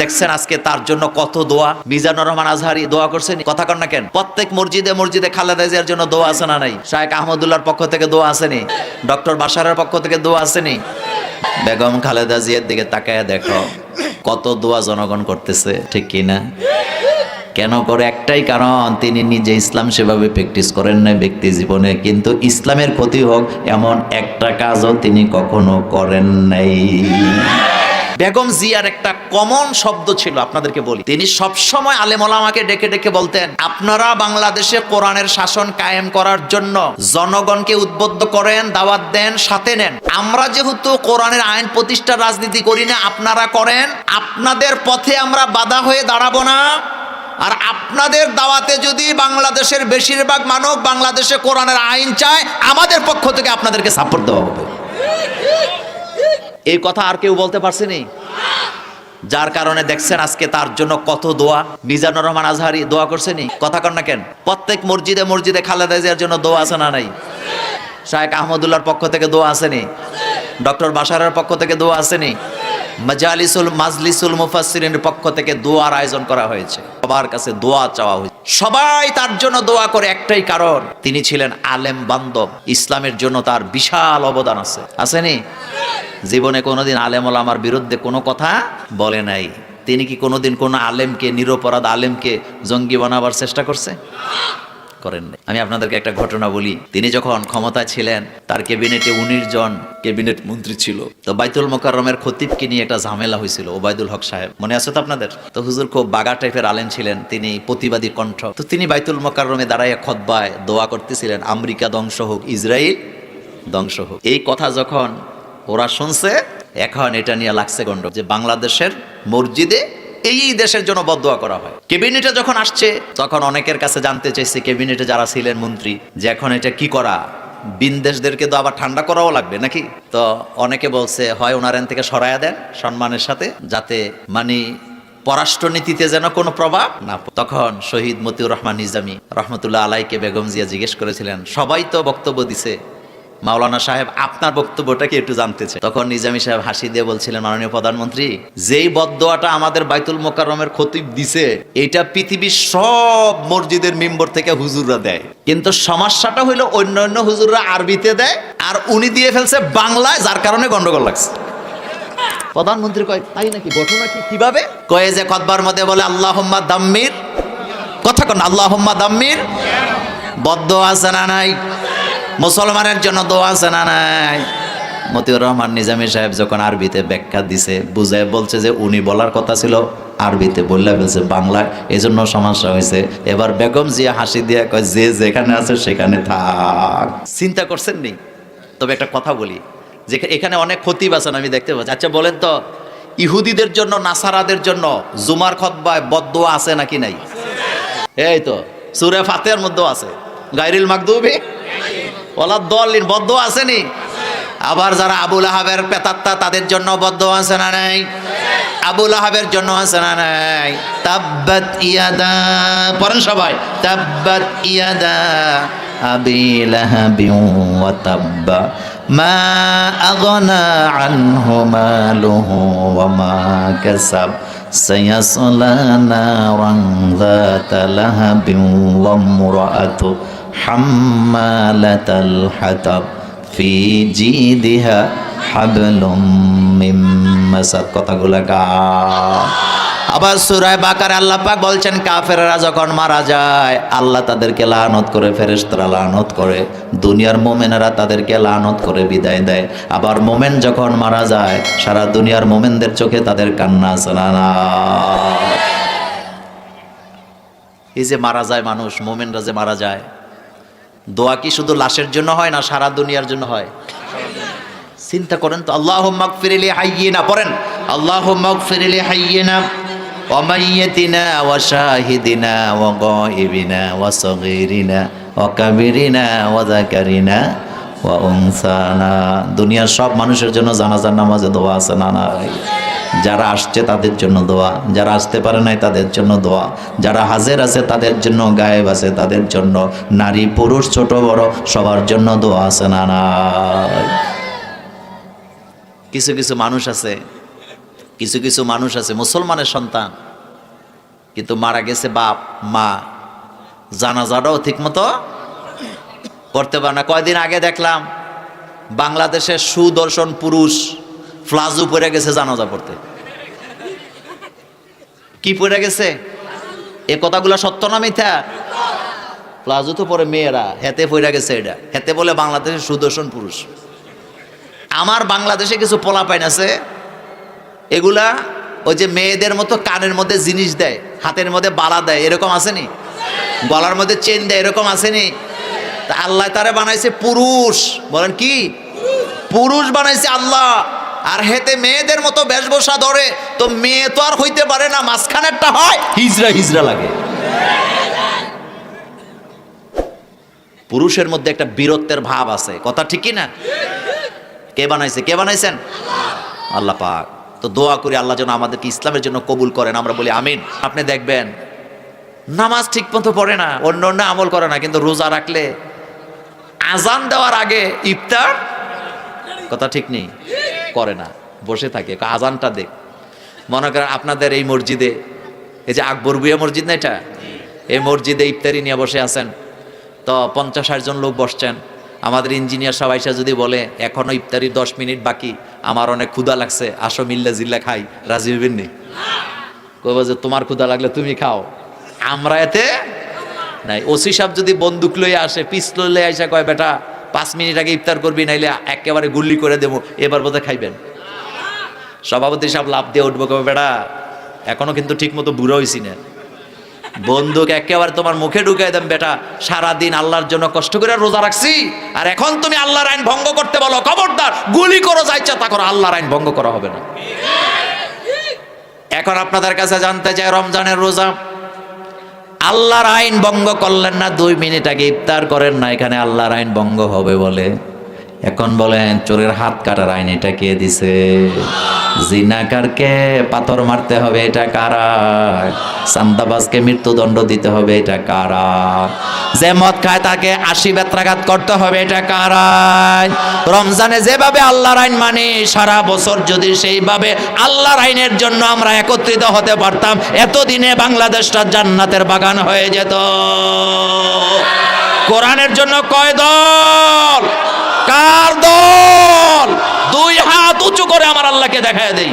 দেখছেন আজকে তার জন্য কত দোয়া? মিজানুর রহমান আজহারি দোয়া করছেন? কথা কন না কেন? প্রত্যেক মসজিদে মসজিদে খালেদা জিয়ার জন্য দোয়া আছে না নাই? শায়েখ আহমদুল্লাহর পক্ষ থেকে দোয়া আসেনি ডক্টর বাসারের পক্ষ থেকে দোয়া আসেনি বেগম খালেদা জিয়ার দিকে তাকায় দেখো, কত দোয়া জনগণ করতেছে, ঠিক কি না? কেন করে? একটাই কারণ, তিনি নিজে ইসলাম সেভাবে প্র্যাকটিস করেন না ব্যক্তি জীবনে, কিন্তু ইসলামের ক্ষতি হোক, এমন একটা কাজও তিনি কখনো করেন নাই। বেগম জিয়ার একটা কমন শব্দ ছিল, আপনাদেরকে বলি। তিনি সবসময় আলেমলামাকে ডেকে ডেকে বলতেন, আপনারা বাংলাদেশে কোরআনের শাসন কায়েম করার জন্য জনগণকে উদ্বুদ্ধ করেন, দাওয়াত দেন, সাথে নেন। আমরা যেহেতু কোরআনের আইন প্রতিষ্ঠার রাজনীতি করি না, আপনারা করেন। আপনাদের পথে আমরা বাধা হয়ে দাঁড়াবো না। আর আপনাদের দাওয়াতে যদি বাংলাদেশের বেশিরভাগ মানব বাংলাদেশে কোরআনের আইন চায়, আমাদের পক্ষ থেকে আপনাদেরকে সাপোর্ট দেওয়া হবে। এই কথা আর কেউ বলতে পারছে পারছেনি? যার কারণে দেখছেন আজকে তার জন্য কত দোয়া। মিজানুর রহমান আজহারি, দোয়া করছেনি কথা কন না কেন? প্রত্যেক মসজিদে মসজিদে খালেদা জিয়ার জন্য দোয়া আছে না নাই? শায়েখ আহমদুল্লাহর পক্ষ থেকে দোয়া আসেনি ডক্টর বাসারের পক্ষ থেকে দোয়া আসেনি মাজালিসুল, মাজলিসুল মুফাসসিরিনের পক্ষ থেকে দোয়ার আয়োজন করা হয়েছে। সবার কাছে দোয়া চাওয়া হয়েছে। সবাই তার জন্য দোয়া করে একটাই কারণ, তিনি ছিলেন আলেম বান্ধব ইসলামের জন্য তার বিশাল অবদান আছে। আসেনি? জীবনে কোনোদিন আলেম আমার বিরুদ্ধে কোনো কথা বলে নাই। তিনি কি কোনোদিন কোনো আলেমকে, নিরপরাধ আলেমকে জঙ্গি বানাবার চেষ্টা করছে? করেন নাই। আমি আপনাদেরকে একটা ঘটনা বলি। তিনি যখন ক্ষমতায় ছিলেন, তার ক্যাবিনেটে উনিশ জন ক্যাবিনেট মন্ত্রী ছিল। তো বাইতুল মোকাররমের খতিবকে নিয়ে একটা ঝামেলা হয়েছিল, ওবায়দুল হক সাহেব। মনে আছে তো আপনাদের? তো হুজুর খুব বাগা টাইপের আলেন ছিলেন, তিনি প্রতিবাদী কণ্ঠ। তো তিনি বাইতুল মোকাররমে দাঁড়াইয়া খতবায় দোয়া করতেছিলেন, আমেরিকা ধ্বংস হোক ইসরায়েল ধ্বংস হোক। এই কথা যখন ওরা শুনছে, এখন এটা নিয়ে লাগছে গন্ড যে বাংলাদেশের মসজিদে এই দেশের জন্য বদোয়া করা হয়। ক্যাবিনেটে যখন আসছে, তখন অনেকের কাছে জানতে চাইছে ক্যাবিনেটে যারা ছিলেন মন্ত্রী, যে এখন এটা কি করা? বিনদেশদেরকে তো আবার ঠান্ডা করাও লাগবে নাকি? তো অনেকে বলছে, হয় ওনার এন থেকে সরায়া দেন সম্মানের সাথে, যাতে মানে পররাষ্ট্রনীতিতে যেন কোনো প্রভাব না তখন শহীদ মতিউর রহমান নিজামী রহমতুল্লাহ আলাইকে বেগম জিয়া জিজ্ঞেস করেছিলেন, সবাই তো বক্তব্য দিছে মাওলানা সাহেব আপনার বক্তব্যটা কি একটু জানতে চাই। তখন নিজামী সাহেব হাসি দিয়ে বলছিলেন, মাননীয় প্রধানমন্ত্রী, যেই বদোয়াটা আমাদের বাইতুল মোকাররমের খতিব দিছে, এটা পৃথিবীর সব মসজিদের মেম্বর থেকে হুজুররা দেয়। কিন্তু সমস্যাটা হইল অন্য অন্য হুজুররা আরবিতে দেয়, আর উনি দিয়ে ফেলছে বাংলায়, যার কারণে গন্ডগোল লাগছে। প্রধানমন্ত্রী কয়, তাই নাকি? ঘটনা কি? কীভাবে? কয়ে যে কতবার মধ্যে বলে আল্লাহ দাম্মির। কথা কন আল্লাহ দাম্মির। বদ্ধ আছে না নাই? মুসলমানের জন্য দোয়া আছে না নাই? মতিউর রহমান নিজামী সাহেব যখন আরবিতে ব্যাখ্যা দিছে বুঝায় বলছে যে উনি বলার কথা ছিল, আরবিতে বললে বলছে বাংলায়। এই জন্য সমস্যা হয়েছে। এবার বেগম জিয়া হাসি দিয়ে কয়, যে যেখানে আছে সেখানে থাক। চিন্তা করছেন নি? তবে একটা কথা বলি, যে এখানে অনেক ক্ষতি আছেন, আমি দেখতে পাচ্ছি। আচ্ছা বলেন তো, ইহুদিদের জন্য, নাসারাদের জন্য জুমার খতবায় বদোয়া আছে নাকি নাই? এই তো, সুরে ফাতেহার মধ্যেও আছে। গাইরিল মাকদুবি ওলা দলিন, বদ্ধ আসেনি আবার যারা আবুল আহাবের পেতাত্তা, তাদের জন্য বদ্ধ আছে না নাই? আবুল আহাবের জন্য আছে না নাই? তাব্বাত ইয়াদা, পড়েন সবাই। তাব্বাত ইয়াদা, আবি লাহাবিন ওয়া মা আগনা আনহু মালুহু ওয়া মা কাসাব। সায়াসলা নারান যাতা লাহাবিন ওয়া হাম্মালাতাল হাতাব ফি জিদিহা হাবলুম মিম মাসাদ কথাগুলো গা। আবার সুরায় বাকার আল্লাহ পাক বলছেন, কাফেররা যখন মারা যায়, আল্লাহ তাদেরকে লানত করে, ফেরেশতারা লানত করে, দুনিয়ার মোমেনেরা তাদেরকে লানত করে বিদায় দেয়। আবার মোমেন যখন মারা যায়, সারা দুনিয়ার মোমেনদের চোখে তাদের কান্না আছে না? এই যে মারা যায় মানুষ, মোমেনরা যে মারা যায় দোয়া কি শুধু লাশের জন্য হয় না সারা দুনিয়ার জন্য হয়? চিন্তা করেন তো আল্লাহ মকফিরিলি হাইয়ে না পড়েন আল্লাহ মকফিরিলি হাইয়ে না দুনিয়ার সব মানুষের জন্য জানাজার নামাজে দোয়া আছে নানা যারা আসছে তাদের জন্য দোয়া, যারা আসতে পারে নাই তাদের জন্য দোয়া, যারা হাজের আছে তাদের জন্য, গায়েব আছে তাদের জন্য, নারী, পুরুষ, ছোট, বড়, সবার জন্য দোয়া আছে না কিছু কিছু মানুষ আছে, কিছু কিছু মানুষ আছে, মুসলমানের সন্তান, কিন্তু মারা গেছে বাপ, মা, জানাজাটাও ঠিক মতো করতে পারে না। কয়দিন আগে দেখলাম, বাংলাদেশের সুদর্শন পুরুষ ফ্লাজু পরে গেছে জানাজা পড়তে। কি পড়ে গেছে? এ কথাগুলো সত্য না মিথ্যা? প্লাজো তো পরে মেয়েরা, হেতে পড়ে গেছে এটা। হেতে বলে বাংলাদেশের সুদর্শন পুরুষ। আমার বাংলাদেশে কিছু পোলা পাইন আছে, এগুলা ওই যে মেয়েদের মতো কানের মধ্যে জিনিস দেয়, হাতের মধ্যে বালা দেয়, এরকম আসেনি গলার মধ্যে চেন দেয়, এরকম আসেনি তা আল্লাহ তারা বানাইছে পুরুষ। বলেন কি? পুরুষ বানাইছে আল্লাহ। আর হেতে মেয়েদের মতো বেশভূষা ধরে, তো মেয়ে তো আর হইতে পারে না, মাঝখানেরটা হয়, হিজরা হিজরা লাগে। পুরুষের মধ্যে একটা বীরত্বের ভাব আছে, কথা ঠিকই না কে বানাইছে, কে বানাইছেন? আল্লাহ পাক। তো দোয়া করি আল্লাহ যেন আমাদেরকে ইসলামের জন্য কবুল করেন, আমরা বলি আমিন। আপনি দেখবেন, নামাজ ঠিক মতো পড়ে না, অন্য অন্য আমল করে না, কিন্তু রোজা রাখলে আজান দেওয়ার আগে ইফতার, কথা ঠিক নেই। করে না বসে থাকে। আজানটা দেখ মনে করেন আপনাদের এই মসজিদে এই যে আকবর বুয়া মসজিদ না এটা? এই মসজিদে ইফতারি নিয়ে বসে আছেন। তো পঞ্চাশ ষাট জন লোক বসছেন। আমাদের ইঞ্জিনিয়ার সবাই যদি বলে এখনও ইফতারি দশ মিনিট বাকি আমার অনেক ক্ষুদা লাগছে আসো মিল্লা জিল্লা খাই। রাজি হইবেন নি? যে তোমার ক্ষুদা লাগলে তুমি খাও। আমরা এতে নাই। ওসি সাহেব যদি বন্দুক লইয়ে আসে পিস্তল লইয়ে আসে কয় বেটা পাঁচ মিনিট আগে ইফতার করবি, নাইলে একেবারে গুল্লি করে দেবো। এবার বোধহয় খাইবেন। সভাপতি সাহেব লাভ দিয়ে উঠবো, কবে বেড়া এখনও কিন্তু ঠিক মতো বুড়ো হয়েছি না। বন্দুক একেবারে তোমার মুখে ঢুকাই দেন বেটা। সারাদিন আল্লাহর জন্য কষ্ট করে রোজা রাখছি। আর এখন তুমি আল্লাহর আইন ভঙ্গ করতে বলো, খবরদার। গুলি করো যাইছে তা করো, আল্লাহর আইন ভঙ্গ করা হবে না। এখন আপনাদের কাছে জানতে চাই, রমজানের রোজা আল্লাহর আইন ভঙ্গ করলেন না, দুই মিনিট আগে ইফতার করেন না, এখানে আল্লাহর আইন ভঙ্গ হবে বলে। এখন বলেন, চোরের হাত কাটার আইন এটা কে দিছে? জিনাকারকে পাথর মারতে হবে এটা কারা? সান্দাবাজকে মৃত্যুদণ্ড দিতে হবে এটা কারা? যে মদ খায় তাকে আশি বেত্রাঘাত করতে হবে এটা কারা? রমজানে যেভাবে আল্লাহর আইন মানে সারা বছর যদি সেইভাবে আল্লাহর আইনের জন্য আমরা একত্রিত হতে পারতাম, এতদিনে বাংলাদেশটা জান্নাতের বাগান হয়ে যেত। কোরআনের জন্য কয় দল? কার দল? দুই হাত উঁচু করে আমার আল্লাহকে দেখায় দেই।